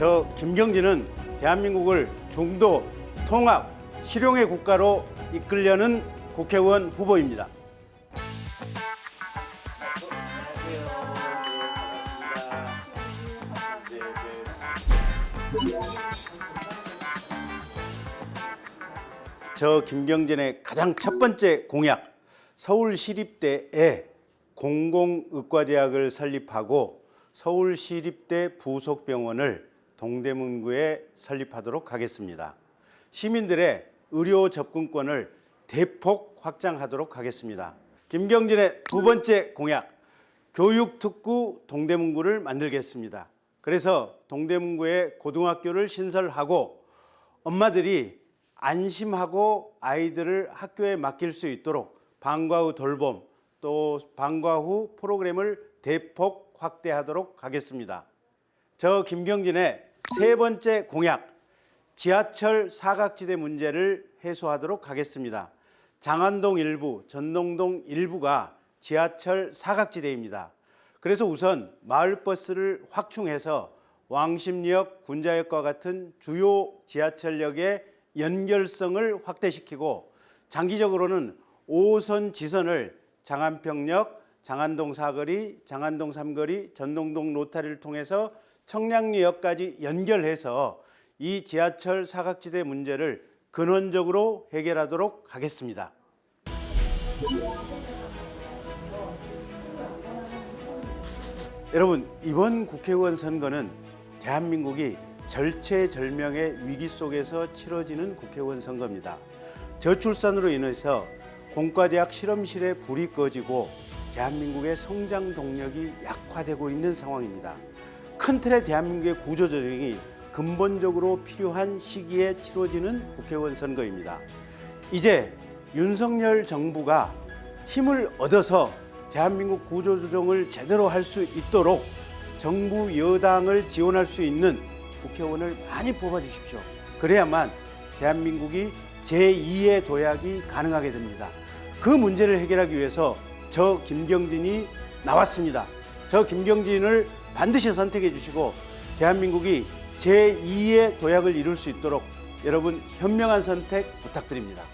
저 김경진은 대한민국을 중도 통합 실용의 국가로 이끌려는 국회의원 후보입니다. 저 김경진의 가장 첫 번째 공약 서울시립대에 공공의과대학을 설립하고 서울시립대 부속병원을 동대문구에 설립하도록 하겠습니다. 시민들의 의료 접근권을 대폭 확장하도록 하겠습니다. 김경진의 두 번째 공약 교육특구 동대문구를 만들겠습니다. 그래서 동대문구에 고등학교를 신설하고 엄마들이 안심하고 아이들을 학교에 맡길 수 있도록 방과 후 돌봄 또 방과 후 프로그램을 대폭 확대하도록 하겠습니다. 저 김경진의 세 번째 공약 지하철 사각지대 문제를 해소하도록 하겠습니다. 장안동 일부, 전농동 일부가 지하철 사각지대입니다. 그래서 우선 마을버스를 확충해서 왕십리역, 군자역과 같은 주요 지하철역의 연결성을 확대시키고 장기적으로는 5호선 지선을 장안평역, 장안동 사거리, 장안동 삼거리, 전농동 로타리를 통해서 청량리역까지 연결해서 이 지하철 사각지대 문제를 근원적으로 해결하도록 하겠습니다. 여러분 이번 국회의원 선거는 대한민국이 절체절명의 위기 속에서 치러지는 국회의원 선거입니다. 저출산으로 인해서 공과대학 실험실에 불이 꺼지고 대한민국의 성장 동력이 약화되고 있는 상황입니다. 큰 틀의 대한민국의 구조조정이 근본적으로 필요한 시기에 치러지는 국회의원 선거입니다. 이제 윤석열 정부가 힘을 얻어서 대한민국 구조조정을 제대로 할 수 있도록 정부 여당을 지원할 수 있는 국회의원을 많이 뽑아주십시오. 그래야만 대한민국이 제2의 도약이 가능하게 됩니다. 그 문제를 해결하기 위해서 저 김경진이 나왔습니다. 저 김경진을 반드시 선택해 주시고 대한민국이 제2의 도약을 이룰 수 있도록 여러분 현명한 선택 부탁드립니다.